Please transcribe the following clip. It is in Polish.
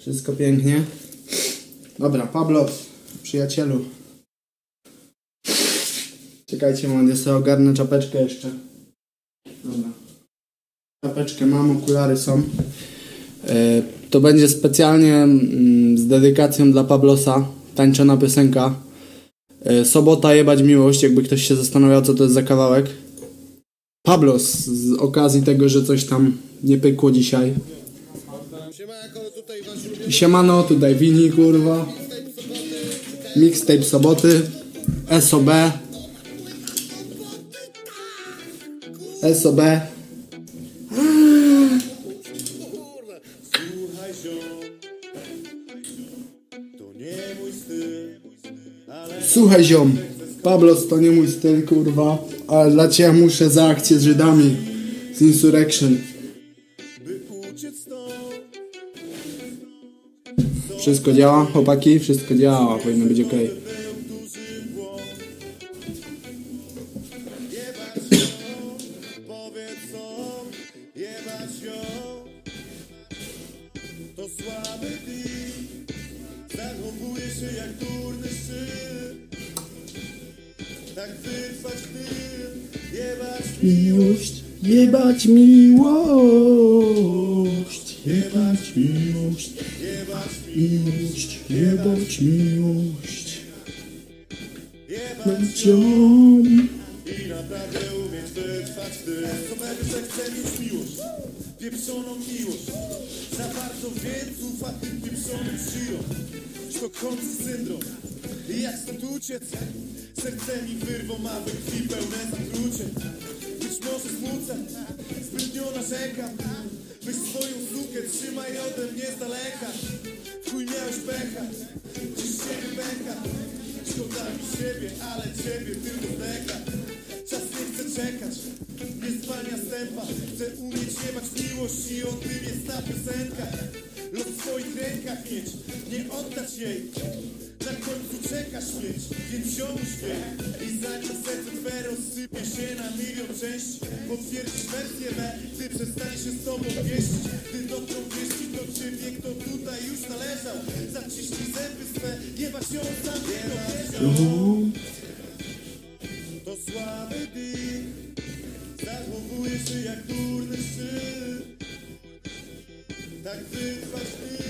Wszystko pięknie. Dobra, Pablo, przyjacielu. Czekajcie, moment, ja sobie ogarnę czapeczkę jeszcze. Dobra. Czapeczkę mam, okulary są. E, to będzie specjalnie mm, z dedykacją dla Pablosa. Tańczona piosenka. E, Sobota jebać miłość, jakby ktoś się zastanawiał, co to jest za kawałek. Pablos, z okazji tego, że coś tam nie pykło dzisiaj. Siemano, tutaj Wini, kurwa. Mixtape soboty. SOB. SOB. Słuchaj ziom, Pablos to nie mój styl, kurwa, ale dla ciebie muszę za akcję z Żydami. Z Insurrection. Wszystko działa, chłopaki? Wszystko działa, powinno być ok. Miłość, jebać miłość, jebać miłość, jebać miłość, jebać miłość. jebać Ciom. I naprawdę umieć wytrwać w tym Komery, że chcę mieć miłość. Pieprzoną miłość. Za bardzo więc ufa tym pieprzonym żyrom Sztokholmski syndrom I jak stąd uciec? Serce mi wyrwą, ma we krwi pełne zatrucie. Być może smucę Zbytnio narzekam Weź swoją sukę, trzymaj ode mnie z daleka. Chuj miałeś pecha Dziś się nie pęka. Szkoda mi siebie, ale ciebie tylko zdeka Czas nie chce czekać Nie zwalnia stępa. Chcę umieć jebać miłość i o tym jest ta piosenka Los w swoich rękach mieć Nie oddać jej. Na końcu czekasz mieć, więc ziomuś wie I zanim serce twe rozsypie się na milion części Potwierdzisz wersję me, ty przestaniesz się z tobą pieścić Gdy dotrą wieści do ciebie, kto tutaj już należał. Zaciśnij zęby swe, jebać ją sam To słaby deal Zachowuje się jak durny szczyt Tak ty zaśpiewasz